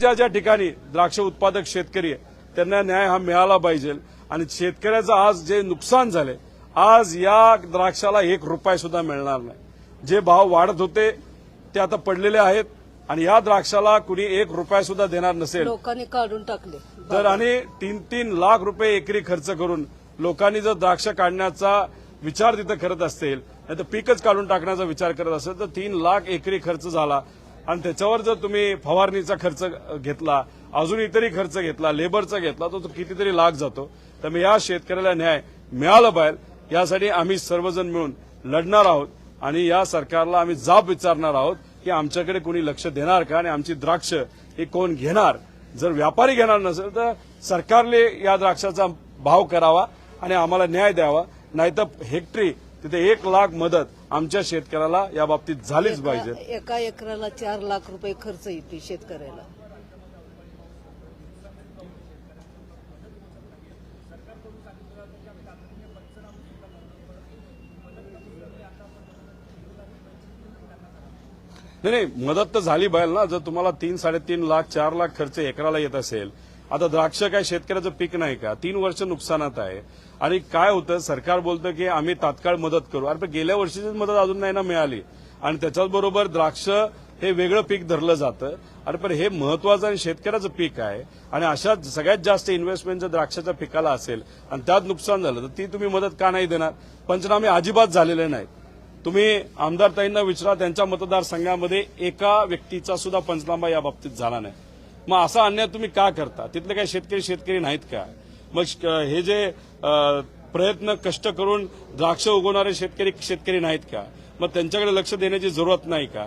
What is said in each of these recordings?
ज्या ज्या ठिकाणी द्राक्ष उत्पादक शेतकरी आहे त्यांना न्याय हा मिळाला पाहिजे. आणि शेतकऱ्याचं आज जे नुकसान झाले आज या द्राक्षाला एक रुपया सुद्धा मिळणार नाही. जे भाव वाढत होते ते आता पडलेले आहेत. आणि या द्राक्षाला कुणी एक रुपया सुद्धा देणार नसेल लोकांनी काढून टाकले. तर आणि तीन तीन लाख रुपये एकरी खर्च करून लोकांनी जर द्राक्ष काढण्याचा विचार तिथं करत असतील नाही तर पीकच काढून टाकण्याचा विचार करत असेल तर तीन लाख एकरी खर्च झाला. आणि त्याच्यावर जर तुम्ही फवारणीचा खर्च घेतला अजून इतरही खर्च घेतला लेबरचा घेतला तर तो कितीतरी लाख जातो. त्यामुळे या शेतकऱ्याला न्याय मिळाला पाहिजे. यासाठी आम्ही सर्वजण मिळून लढणार आहोत आणि या सरकारला आम्ही जाब विचारणार आहोत की आमच्याकडे कोणी लक्ष देणार का आणि आमची द्राक्ष हे कोण घेणार? जर व्यापारी घेणार नसेल तर सरकारने या द्राक्षाचा भाव करावा आणि आम्हाला न्याय द्यावा. नाहीतर हेक्टरी तिथे एक लाख मदत आमच्या शेतकऱ्याला या बाबतीत झालीच पाहिजे. एका- एका एकराला चार लाख रुपये खर्च येते शेतकऱ्याला. नाही नाही मदत तर झाली पाहिजे ना. जर तुम्हाला तीन साडेतीन लाख चार लाख खर्च एकराला येत असेल आता द्राक्ष काय शेतकऱ्याचं पीक नाही का? तीन वर्ष नुकसानात आहे. आणि काय होतं? सरकार बोलतं की आम्ही तात्काळ मदत करू. अरे पण गेल्या वर्षीचीच मदत अजून नाही ना मिळाली. आणि त्याच्याचबरोबर द्राक्ष हे वेगळं पीक धरलं जातं. अरे पण हे महत्वाचं आणि शेतकऱ्याचं पीक आहे. आणि अशा सगळ्यात जास्त इन्व्हेस्टमेंट जर द्राक्षाच्या पिकाला असेल आणि त्यात नुकसान झालं तर ती तुम्ही मदत का नाही देणार? पंचनामे अजिबात झालेले नाहीत. तुम्ही आमदार ताईंना विचारा त्यांच्या मतदारसंघामध्ये एका व्यक्तीचा सुद्धा पंचनामा या बाबतीत झाला नाही. मग असा अन्याय तुम्ही का करता? तिथले काही शेतकरी शेतकरी नाहीत का? मग श- हे जे प्रयत्न कष्ट करून द्राक्ष उगवणारे शेतकरी शेतकरी नाहीत का? मग त्यांच्याकडे लक्ष देण्याची जरूरत नाही का?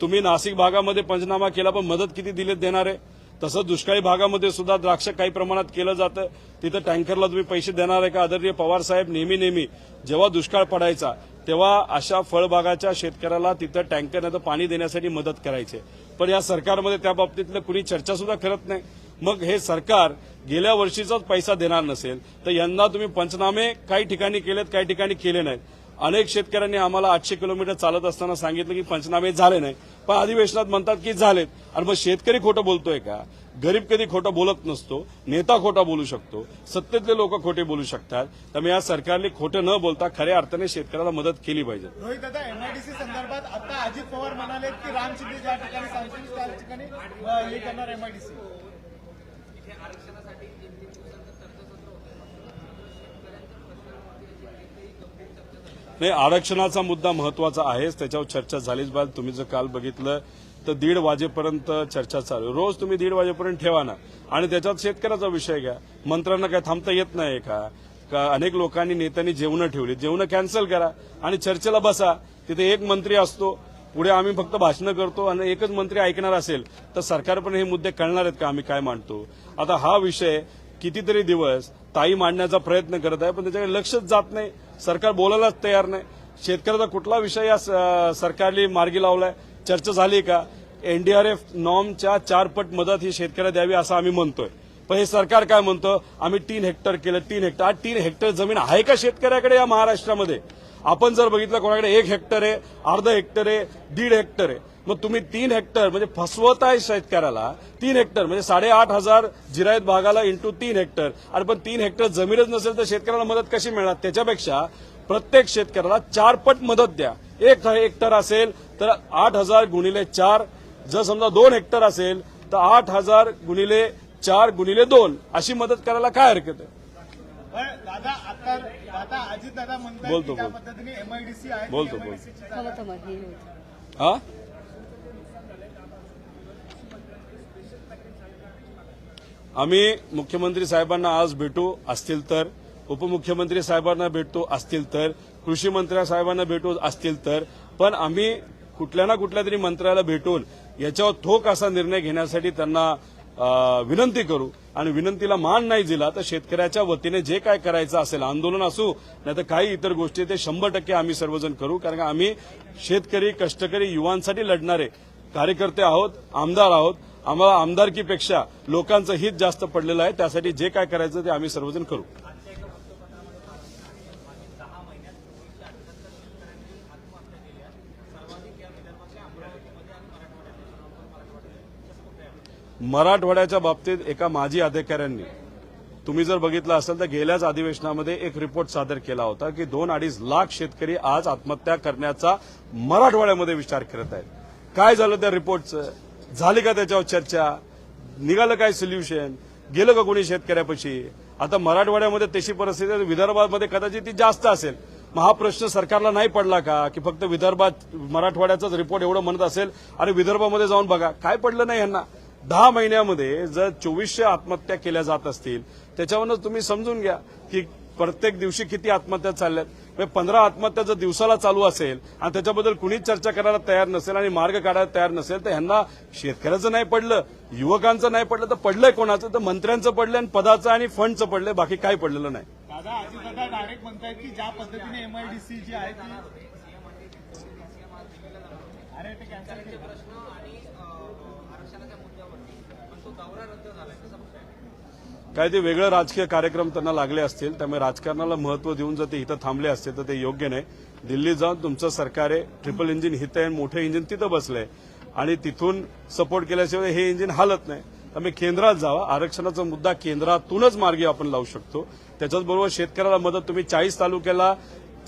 तुम्ही नाशिक भागामध्ये पंचनामा केला पण मदत किती दिलीत देणार? आहे तसंच दुष्काळी भागामध्ये सुद्धा द्राक्ष काही प्रमाणात केलं जातं. तिथं टँकरला तुम्ही पैसे देणार आहे का? आदरणीय पवार साहेब नेहमी नेहमी जेव्हा दुष्काळ पडायचा तेव्हा अशा फळबागाच्या शेतकऱ्याला तिथं टँकरनं पाणी देण्यासाठी मदत करायचे. पण या सरकारमध्ये त्या बाबतीतलं कुणी चर्चा सुद्धा करत नाही. मग हे सरकार गेल्या वर्षीचाच पैसा देणार नसेल तर यंदा तुम्ही पंचनामे काही ठिकाणी केलेत काही ठिकाणी केले नाहीत. अनेक शेतकऱ्यांनी आम्हाला आठशे किलोमीटर चालत असताना सांगितलं की पंचनामे झाले नाही. पण अधिवेशनात म्हणतात की झालेत. आणि मग शेतकरी खोटं बोलतोय का? गरीब कधी खोटं बोलत नसतो. नेता खोटा बोलू शकतो. सत्तेतले लोक खोटे बोलू शकतात. त्यामुळे या सरकारने खोटं न बोलता खऱ्या अर्थाने शेतकऱ्याला मदत केली पाहिजे. रोहित दादा एमआयडीसी संदर्भात आता अजित पवार म्हणाले की राम शिंदे ज्या ठिकाणी सांगतील त्या ठिकाणी हे करणार एमआयडीसी नाही आरक्षणाचा मुद्दा महत्त्वाचा आहेच त्याच्यावर चर्चा झालीच. बाल तुम्ही जर काल बघितलं तर दीड वाजेपर्यंत चर्चा चालू. रोज तुम्ही दीड वाजेपर्यंत ठेवा ना. आणि त्याच्यात शेतकऱ्याचा विषय घ्या. मंत्र्यांना काय थांबता येत नाही का? का अनेक लोकांनी नेत्यांनी जेवणं ठेवली. जेवणं कॅन्सल करा आणि चर्चेला बसा. तिथे एक मंत्री असतो. पुढे आम्ही फक्त भाषणं करतो आणि एकच मंत्री ऐकणार असेल तर सरकार पण हे मुद्दे कळणार आहेत का? आम्ही काय मांडतो? आता हा विषय कितीतरी दिवस ताई मांडण्याचा प्रयत्न करत आहे पण त्याच्याकडे लक्षच जात नाही. सरकार बोलायलाच तयार नाही. शेतकऱ्याचा कुठला विषय या सरकारने मार्गी लावलाय? चर्चा झाली का? एनडीआरएफ नॉर्मच्या चारपट मदत ही शेतकऱ्याला द्यावी असं आम्ही म्हणतोय. पण हे सरकार काय म्हणतं? आम्ही तीन हेक्टर केलं तीन हेक्टर. आज तीन हेक्टर जमीन आहे का शेतकऱ्याकडे या महाराष्ट्रामध्ये? आपण जर बघितलं कोणाकडे एक हेक्टर आहे अर्ध हेक्टर आहे दीड हेक्टर आहे मग तुम्ही तीन हेक्टर म्हणजे फसवत आहे शेतकऱ्याला तीन हेक्टर म्हणजे साडेआठ हजार जिरायत भागाला इंटू तीन हेक्टर. आणि पण तीन हेक्टर जमीनच नसेल तर शेतकऱ्याला मदत कशी मिळणार? त्याच्यापेक्षा प्रत्येक शेतकऱ्याला चारपट मदत द्या. एक हेक्टर असेल तर आठ हजार गुणिले चार. जर समजा दोन हेक्टर असेल तर आठ हजार गुणिले चार गुणिले दोन. अशी मदत करायला काय हरकत आहे? पण दादा आता दादा अजित दादा म्हणतात बोलतो, त्या बोलतो. पद्धतीने एमआयडीसी आहे हे. हा? आम्ही मुख्यमंत्री साहेबांना आज भेटू असतील तर. उपमुख्यमंत्री साहेबांना भेटतो असतील तर. कृषी मंत्री साहेबांना भेटू असतील तर. पण आम्ही कुठल्या ना कुठल्या तरी मंत्र्याला भेटून याच्यावर ठोक असा निर्णय घेण्यासाठी त्यांना अ, विनंती करू. आणि विनंतीला मान नाही दिला तर शेतकऱ्याच्या वतीने जे काय करायचं असेल आंदोलन असू नाही तर काही इतर गोष्टी ते शंभर टक्के आम्ही सर्वजण करू कारण आम्ही शेतकरी कष्टकरी युवांसाठी लढणारे कार्यकर्ते आहोत आमदार आहोत. आम्हाला आमदारकीपेक्षा लोकांचं हित जास्त पडलेलं आहे त्यासाठी जे काय करायचं ते आम्ही सर्वजण करू. मराठवाड्याच्या बाबतीत एका माजी अधिकाऱ्यांनी तुम्ही जर बघितलं असेल तर गेल्याच अधिवेशनामध्ये एक रिपोर्ट सादर केला होता की दोन अडीच लाख शेतकरी आज आत्महत्या करण्याचा मराठवाड्यामध्ये विचार करत आहेत. काय झालं त्या रिपोर्टचं? झाली का त्याच्यावर चर्चा? निघालं काय सोल्युशन गेलं का कोणी शेतकऱ्यापाशी? आता मराठवाड्यामध्ये तशी परिस्थिती विदर्भामध्ये कदाचित ती जास्त असेल. मग हा प्रश्न सरकारला नाही पडला का? की फक्त विदर्भात मराठवाड्याचाच रिपोर्ट एवढं म्हणत असेल आणि विदर्भामध्ये जाऊन बघा. काय पडलं नाही यांना? दहा महिन्यामध्ये जर चोवीसशे आत्महत्या केल्या जात असतील त्याच्यावरनं तुम्ही समजून घ्या की प्रत्येक दिवशी किती आत्महत्या चालल्यात. म्हणजे पंधरा आत्महत्या जर दिवसाला चालू असेल आणि त्याच्याबद्दल कुणीच चर्चा करायला तयार नसेल आणि मार्ग काढायला तयार नसेल तर ह्यांना शेतकऱ्याचं नाही पडलं युवकांचं नाही पडलं तर पडलंय कोणाचं? तर मंत्र्यांचं पडलं आणि पदाचं आणि फंडचं पडलंय बाकी काही पडलेलं नाही. दादा अजित दादा डायरेक्ट म्हणतायत की ज्या पद्धतीने एमआयडीसी जी आहे ती अरे ते कॅन्सल केलं काय ते वेगळं राजकीय कार्यक्रम त्यांना लागले असतील त्यामुळे राजकारणाला महत्त्व देऊन जर ते इथं थांबले असते तर ते योग्य नाही. दिल्लीत जाऊन तुमचं सरकार आहे ट्रिपल इंजिन हिथं आहे मोठं इंजिन तिथं बसलंय. आणि तिथून सपोर्ट केल्याशिवाय हे इंजिन हालत नाही. त्यामुळे केंद्रात जावा. आरक्षणाचा मुद्दा केंद्रातूनच मार्गी आपण लावू शकतो. त्याच्याचबरोबर शेतकऱ्याला मदत तुम्ही चाळीस तालुक्याला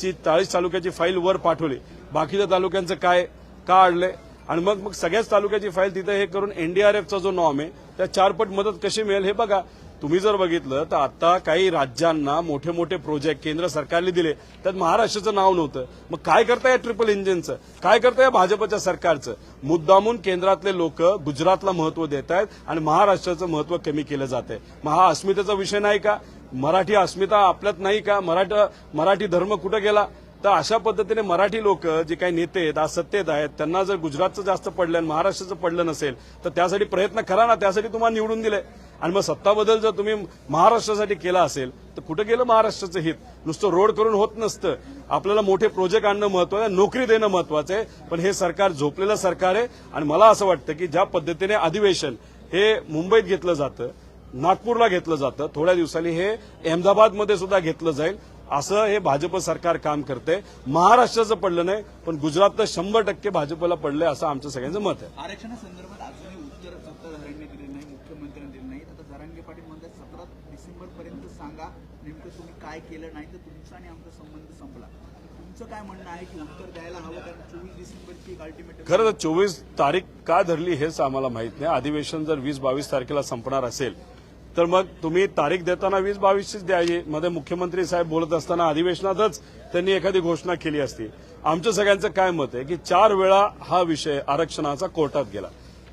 ची चाळीस तालुक्याची फाईल वर पाठवली. बाकीच्या तालुक्यांचं काय का अडलंय आणि मग मग सगळ्याच तालुक्याची फाईल तिथं हे करून एनडीआरएफचा जो नॉम आहे त्या चारपट मदत कशी मिळेल? हे बघा तुम्ही जर बघितलं तर आता काही राज्यांना मोठे मोठे प्रोजेक्ट केंद्र सरकारने दिले. त्यात महाराष्ट्राचं नाव नव्हतं. मग काय करता या ट्रिपल इंजिनचं काय करताय भाजपच्या सरकारचं? मुद्दामून केंद्रातले लोक गुजरातला महत्त्व देत आहेत आणि महाराष्ट्राचं महत्त्व कमी केलं जात आहे. मग हा अस्मितेचा विषय नाही का? मराठी अस्मिता आपल्यात नाही का? मराठा मराठी धर्म कुठं गेला? तर अशा पद्धतीने मराठी लोक जे काही नेते आहेत आज सत्तेत आहेत त्यांना जर गुजरातचं जास्त पडलं आणि महाराष्ट्राचं पडलं नसेल तर त्यासाठी प्रयत्न करा ना त्यासाठी तुम्हाला निवडून दिले आणि मग सत्ता बदल जर तुम्ही महाराष्ट्रासाठी केला असेल तर कुठं गेलं महाराष्ट्राचं हित? नुसतं रोड करून होत नसतं. आपल्याला मोठे प्रोजेक्ट आणणं महत्वाचं आहे नोकरी देणं महत्वाचं आहे पण हे सरकार झोपलेलं सरकार आहे. आणि मला असं वाटतं की ज्या पद्धतीने अधिवेशन हे मुंबईत घेतलं जातं नागपूरला घेतलं जातं थोड्या दिवसांनी हे अहमदाबादमध्ये सुद्धा घेतलं जाईल. असं हे भाजप सरकार काम करते महाराष्ट्राचं पडलं नाही पण गुजरातचं शंभर टक्के भाजपला पडलंय असं आमचं सगळ्यांचं मत आहे. आरक्षणासंदर्भात अजूनही उत्तर सत्ताधाऱ्यांनी दिले नाही मुख्यमंत्र्यांनी दिले नाही. आता जरांगे पाटील म्हणतात सतरा डिसेंबर पर्यंत सांगा नेमकं तुम्ही काय केलं नाही तर तुमचा आणि आमचा संबंध संपला. तुमचं काय म्हणणं आहे की उत्तर द्यायला हवं? कारण चोवीस डिसेंबरची एक अल्टिमेटम खरं तर चोवीस तारीख का धरली हेच आम्हाला माहीत नाही. अधिवेशन जर वीस बावीस तारखेला संपणार असेल तर मग तुम्ही तारीख देताना वीस बावीसचीच द्यायची. मध्ये मुख्यमंत्री साहेब बोलत असताना अधिवेशनातच त्यांनी एखादी घोषणा केली असती. आमच्या सगळ्यांचं काय मत आहे की चार वेळा हा विषय आरक्षणाचा कोर्टात गेला.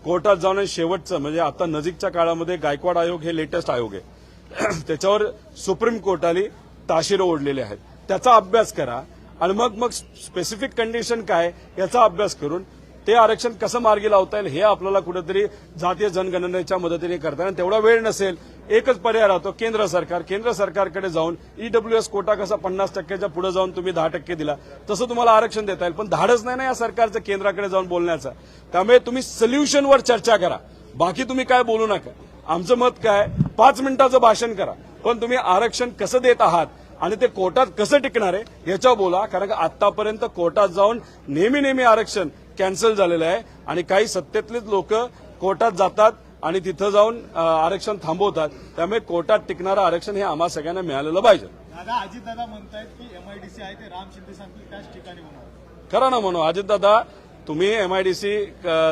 कोर्टात जाऊन शेवटचं म्हणजे आता नजीकच्या काळामध्ये गायकवाड आयोग हे लेटेस्ट आयोग आहे. त्याच्यावर सुप्रीम कोर्टाने ताशिरं ओढलेले आहेत. त्याचा अभ्यास करा आणि मग मग स्पेसिफिक कंडिशन काय याचा अभ्यास करून ते आरक्षण कसं मार्गी लावता येईल हे आपल्याला कुठेतरी जातीय जनगणनेच्या मदतीने करता येईल. तेवढा वेळ नसेल एकच पर्याय राहतो केंद्र सरकार. केंद्र सरकारकडे जाऊन ईडब्ल्यू एस कोटा कसा पन्नास टक्क्याच्या पुढे जाऊन तुम्ही दहा टक्के दिला तसं तुम्हाला आरक्षण देता येईल. पण धाडच नाही ना या सरकारचं केंद्राकडे जाऊन बोलण्याचा. त्यामुळे तुम्ही सोल्युशनवर चर्चा करा. बाकी तुम्ही काय बोलू नका. आमचं मत काय पाच मिनिटाचं भाषण करा. पण तुम्ही आरक्षण कसं देत आहात आणि ते कोर्टात कसं टिकणार आहे याच्यावर बोला. कारण का आतापर्यंत कोर्टात जाऊन नेहमी नेहमी आरक्षण कॅन्सल झालेलं आहे आणि काही सत्तेतलेच लोक कोर्टात जातात आणि तिथं जाऊन आरक्षण थांबवतात. त्यामुळे कोर्टात टिकणारं आरक्षण हे आम्हा सगळ्यांना मिळालेलं पाहिजे. दादा अजित दादा म्हणतायत की एमआयडीसी आहे ते राम शिंदे सांगतील त्याच ठिकाणी करा ना म्हणून अजितदादा तुम्ही एमआयडीसी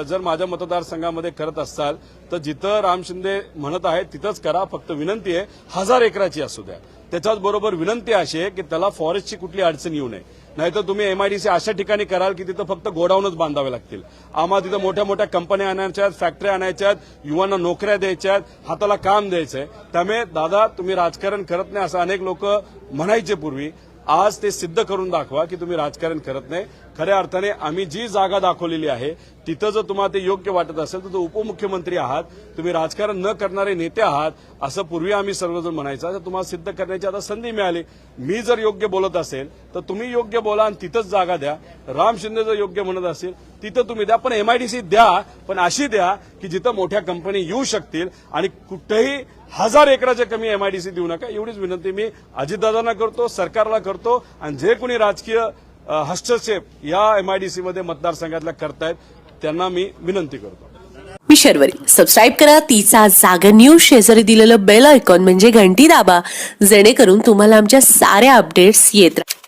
जर माझ्या मतदारसंघामध्ये करत असाल तर जिथं राम शिंदे म्हणत आहेत तिथंच करा. फक्त विनंती आहे हजार एकराची असू द्या. त्याच्याच बरोबर विनंती अशी आहे की त्याला फॉरेस्टची कुठली अडचण येऊ नये. नाहीतर तुम्ही एमआयडीसी अशा ठिकाणी कराल की तिथं फक्त गोडाऊनच बांधावे लागतील. आम्हाला तिथं मोठ्या मोठ्या कंपन्या आणायच्या आहेत फॅक्टऱ्या आणायच्या आहेत युवांना नोकऱ्या द्यायच्या आहेत हाताला काम द्यायचं आहे त्यामुळे दादा तुम्ही राजकारण करत नाही असं अनेक लोक म्हणायचे पूर्वी. आज ते सिद्ध करून दाखवा की तुम्ही राजकारण करत नाही. खऱ्या अर्थाने आम्ही जी जागा दाखवलेली आहे तिथं जर तुम्हाला ते योग्य वाटत असेल तर उपमुख्यमंत्री आहात. तुम्ही राजकारण न करणारे नेते आहात असं पूर्वी आम्ही सर्वजण म्हणायचं. तर तुम्हाला सिद्ध करण्याची आता संधी मिळाली. मी जर योग्य बोलत असेल तर तुम्ही योग्य बोला आणि तिथंच जागा द्या. राम शिंदे जर योग्य म्हणत असेल तिथं तुम्ही द्या. पण एमआयडीसी द्या पण अशी द्या की जिथं मोठ्या कंपनी येऊ शकतील आणि कुठंही हजार एकराच्या कमी एमआयडीसी देऊ नका. एवढीच विनंती मी अजितदादांना करतो सरकारला करतो आणि जे कोणी राजकीय हस्तक्षेप या एमआयडीसी मध्ये मतदारसंघातल्या करतायत त्यांना मी विनंती करतो. मी शर्वरी. सबस्क्राईब करा. तिचा जागर न्यूज शेजारी दिलेलं बेल आयकॉन म्हणजे घंटी दाबा. जेणेकरून तुम्हाला आमच्या साऱ्या अपडेट्स येत राहतात